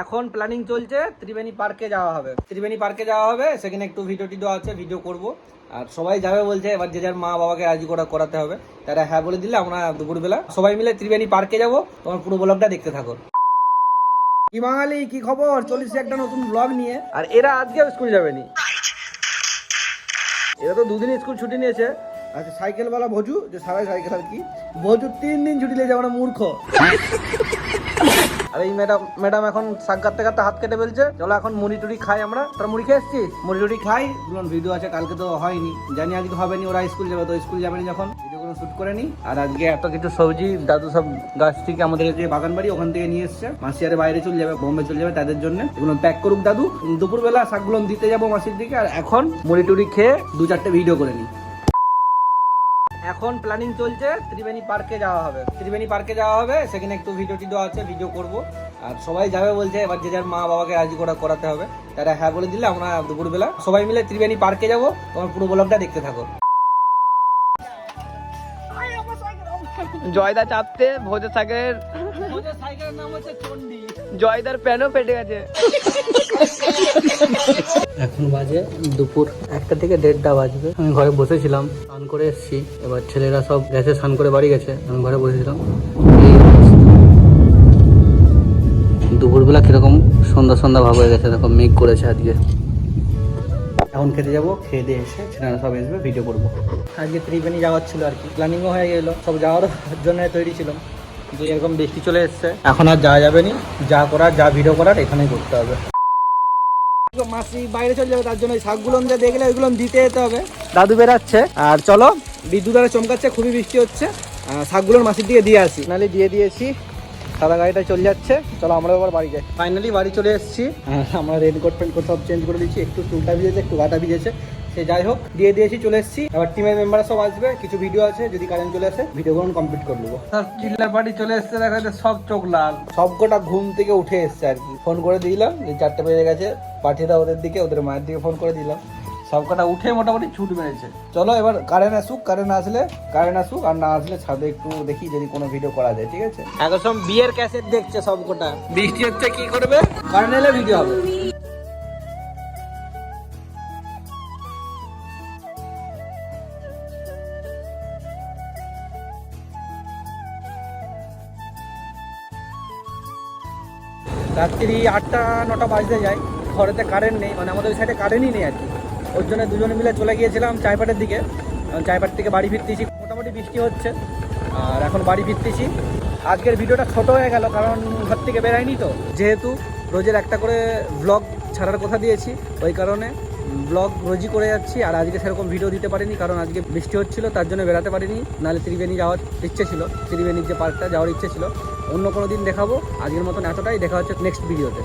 এখন প্ল্যানিং চলছে ত্রিবেণী পার্কে যাওয়া হবে। ত্রিবেণী পার্কে যাওয়া হবে, সেখানে একটু ভিডিও টিডিও আছে ভিডিও করব। আর সবাই যাবে বলছে, এবার যে যার মা বাবাকে রাজি করা করাতে হবে। তারা হ্যাঁ বলে দিলে আমরা দুপুরবেলা সবাই মিলে ত্রিবেণী পার্কে যাব। তোমার পুরো ব্লগটা দেখতে থাকো। কি বাঙালি, কি খবর? চল্লিশে একটা নতুন ব্লগ নিয়ে। আর এরা আজকেও স্কুল যাবে নি এরা তো দুদিন স্কুল ছুটি নিয়েছে। আচ্ছা সাইকেলওয়ালা ভজু, যে সারাই সাইকেল আর কি। ভজু তিন দিন ছুটি নিয়েছে, আমরা মূর্খ। আর এই ম্যাডাম ম্যাডাম এখন শাক কাটতে কাটতে হাত কেটে ফেলছে। চলো এখন মুড়ি টুড়ি খাই আমরা। তোরা মুড়ি খেয়ে এসছিস? মুড়ি টুড়ি খাই। ভিডিও আছে, কালকে তো হয়নি। জানি আজকে হবে নি ওরা স্কুল যাবে, তো স্কুল যাবে না যখন। ভিডিও কোনো শ্যুট করে নি। আর আজকে এত কিছু সবজি, দাদু সব গাছ থেকে আমাদের যে বাগান বাড়ি, ওখান থেকে নিয়ে এসছে। মাসি আরে বাইরে চলে যাবে, বোম্বে চলে যাবে তাদের জন্য। এগুলো প্যাক করুক দাদু। দুপুরবেলা শাকগুলো দিতে যাব মাসির দিকে। আর এখন মুড়ি টুড়ি খেয়ে দু চারটে ভিডিও করে নিই এখন প্ল্যানিং চলছে ত্রিবেণী পার্কে যাওয়া হবে। ত্রিবেণী পার্কে যাওয়া হবে সেখানে একটু ভিডিও টিডিও আছে ভিডিও করব। আর সবাই যাবে বলছে এবার যে যার মা বাবাকে রাজি করা করাতে হবে। তারা হ্যাঁ বলে দিলে আমরা দুপুরবেলা সবাই মিলে ত্রিবেণী পার্কে যাব। তোমার পুরো ব্লগটা দেখতে থাকো। জয়দা চাপতে ভোজের সাগরের সাইকেলের নাম হচ্ছে চন্ডী জয়দার প্যানও পেটে গেছে। এখন বাজে দুপুর একটা থেকে দেড়টা বাজবে। আমি ঘরে বসেছিলাম, স্নান করে এসেছি। এবার ছেলেরা সব গেছে, স্নান করে বাড়ি গেছে। আমি ঘরে বসেছিলাম। দুপুরবেলা কীরকম সন্ধ্যা সন্ধ্যা ভাব হয়ে গেছে দেখো মেঘ করেছে আজকে। এখন খেতে যাব, খেয়ে দিয়ে এসে ছেলেরা সব আসবে ভিডিও করব। আজকে ত্রিবেণী যাওয়ার ছিল আর কি। প্ল্যানিংও হয়ে গেল, সব যাওয়ার জন্য তৈরি ছিলাম। কিন্তু এরকম বৃষ্টি চলে এসছে। এখন আর যাওয়া যাবে না। যা করার, যা ভিডিও করার, এখানেই করতে হবে। মাসি বাইরে চলে যাবে তার জন্য শাকগুলো যা দেখলে ওইগুলো দিতে যেতে হবে। দাদু বেরাচ্ছে। আর চলো। বিদ্যুৎ আরে চমকাচ্ছে খুবই বৃষ্টি হচ্ছে। শাকগুলোর মাসির দিকে দিয়ে আসি। নালে দিয়ে দিয়েছি। সাদা গাড়িটা চলে যাচ্ছে। চলো আমরা এবার বাড়ি যাই। ফাইনালি বাড়ি চলে এসেছি। আর আমরা রেনকোট ফেনকোট সব চেঞ্জ করে দিচ্ছি। একটু চুলটা ভিজেছে একটু গাটা ভিজেছে। সে যাই হোক দিয়ে দিয়েছি চলে এসেছি। এবার টিমের মেম্বার সব আসবে কিছু ভিডিও আছে যদি কারেন্ট চলে আসে ভিডিওগুলো কমপ্লিট করে নেব। চিল্লার পার্টি চলে এসছে দেখা যাচ্ছে সব চোখ লাল। সবকটা ঘুম থেকে উঠে এসছে আর কি। ফোন করে দিলাম যে চারটে বেজে গেছে পাঠিয়ে দাও ওদের দিকে ওদের মায়ের দিকে ফোন করে দিলাম। সবকটা উঠে মোটামুটি ছুট মেরেছে। চলো এবার কারেন্ট আসুক কারেন্ট আসলে কারেন্ট আসুক আর না আসলে ছাদে একটু দেখি যদি কোনো ভিডিও করা যায় ঠিক আছে? এখন সব বিয়ের ক্যাসেট দেখছে সবকটা বৃষ্টি হচ্ছে কি করবে? কারেন্ট এলে ভিডিও হবে। রাত্রি আটটা, নটা বাজতে যায়। ঘরেতে কারেন্ট নেই মানে আমাদের ওই সাইডে কারেন্টই নেই আর কি। ওর জন্য দুজনে মিলে চলে গিয়েছিলাম চাইপাটের দিকে। চায়পাট থেকে বাড়ি ফিরতেছি, মোটামুটি বৃষ্টি হচ্ছে। আর এখন বাড়ি ফিরতেছি। আজকের ভিডিওটা ছোট হয়ে গেল, কারণ ঘর থেকে বেরাইনি তো। যেহেতু রোজের একটা করে ব্লগ ছাড়ার কথা দিয়েছি, ওই কারণে ব্লগ রোজই করে যাচ্ছি, আর আজকে সেরকম ভিডিও দিতে পারিনি, কারণ আজকে বৃষ্টি হচ্ছিল, তার জন্য বেড়াতে পারিনি, নাহলে ত্রিবেণী যাওয়ার ইচ্ছে ছিল, ত্রিবেণীর যে পার্কটা যাওয়ার ইচ্ছে ছিল, অন্য কোনো দিন দেখাবো আজকের মতন এতটাই, দেখা হচ্ছে নেক্সট ভিডিওতে